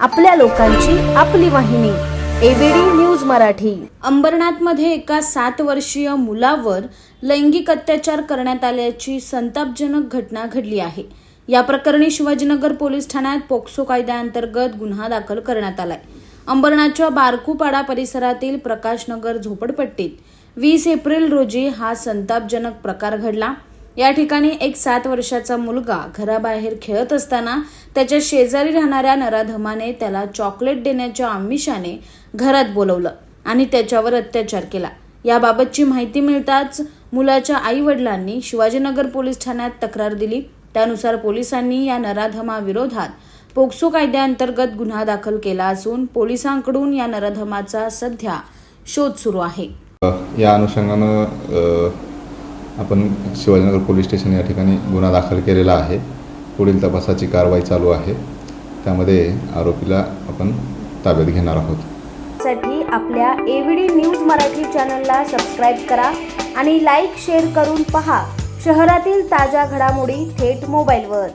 आपल्या लोकांची आपली वाहिनी एबीडी न्यूज मराठी. अंबरनाथमध्ये एका सात वर्षीय मुलावर लैंगिक अत्याचार करण्यात आल्याची संतापजनक घटना घडली आहे. या प्रकरणी शिवाजीनगर पोलीस ठाण्यात पोक्सो कायद्याअंतर्गत गुन्हा दाखल करण्यात आलाय. अंबरनाथच्या बारकूपाडा परिसरातील प्रकाशनगर झोपडपट्टीत वीस एप्रिल रोजी हा संतापजनक प्रकार घडला. या ठिकाणी एक सात वर्षाचा मुलगा घराबाहेर खेळत असताना त्याच्या शेजारी राहणाऱ्या नराधमाने त्याला चॉकलेट देण्याच्या आमिषाने घरात बोलवलं आणि त्याच्यावर अत्याचार केला. याबाबतची माहिती मिळताच मुलाच्या आई वडिलांनी शिवाजीनगर पोलीस ठाण्यात तक्रार दिली. त्यानुसार पोलिसांनी या नराधमाविरोधात पोक्सो कायद्याअंतर्गत गुन्हा दाखल केला असून पोलिसांकडून या नराधमाचा सध्या शोध सुरू आहे. या अनुषंगानं आपण शिवाजीनगर पोलीस स्टेशन या ठिकाणी गुन्हा दाखल केलेला आहे. पुढील तपासाची कारवाई चालू आहे. त्यामध्ये आरोपीला आपण ताब्यात घेणार आहोत. साठी आपल्या एव्हीडी न्यूज मराठी चॅनलला सबस्क्राईब करा आणि लाईक शेअर करून पहा. शहरातील ताज्या घडामोडी थेट मोबाईलवर.